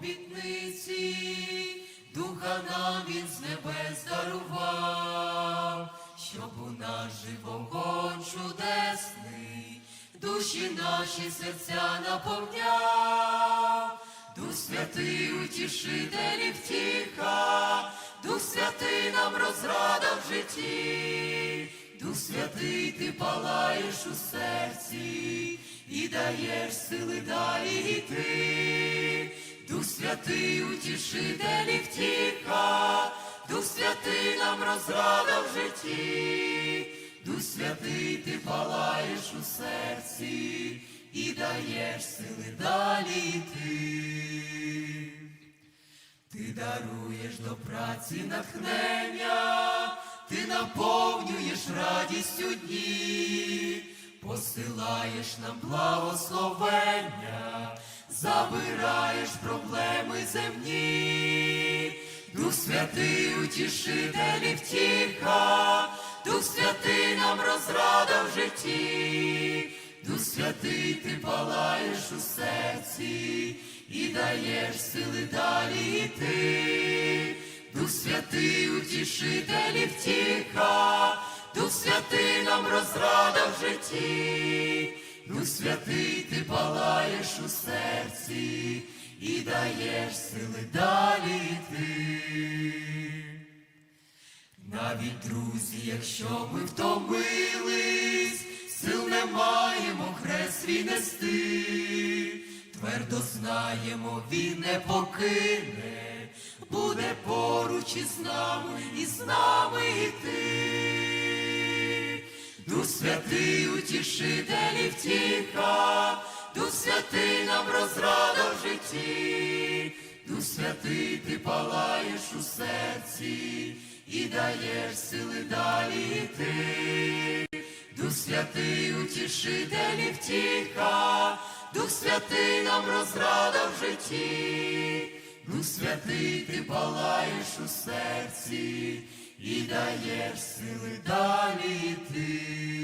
обітниці, духа нам він з небес дарував, щоб у нас жив вогонь чудесний, душі наші серця наповняв, Дух святий утішителі втіха, Дух святий нам розрада в житті, Дух святий ти палаєш у серці і даєш сили далі йти. Святий утішителі втіха, Дух святий нам розрада в житті, Дух святий ти палаєш у серці і даєш сили далі йти. Ти даруєш до праці натхнення, ти наповнюєш радістю дні, посилаєш нам благословення, забираєш проблеми земні, Дух святий утішителі втіха, Дух святий нам розрада в житті, Дух святий ти палаєш у серці і даєш сили далі йти. Дух святий утішителі втіха, Дух святий нам розрада в житті, Дух святий ти палаєш у серці і даєш сили далі йти. Навіть друзі, якщо ми втомились, сил не маємо хрест свій нести, твердо знаємо, він не покине, буде поруч із нами і з нами йти. Дух святий утішителі втіха, Дух святий нам розрада в житті, Дух святий ти палаєш у серці і даєш сили далі йти. Дух святий утішителі втіха, Дух святий нам розрада в житті, Дух святий ти палаєш у серці і даєш сили далі йти.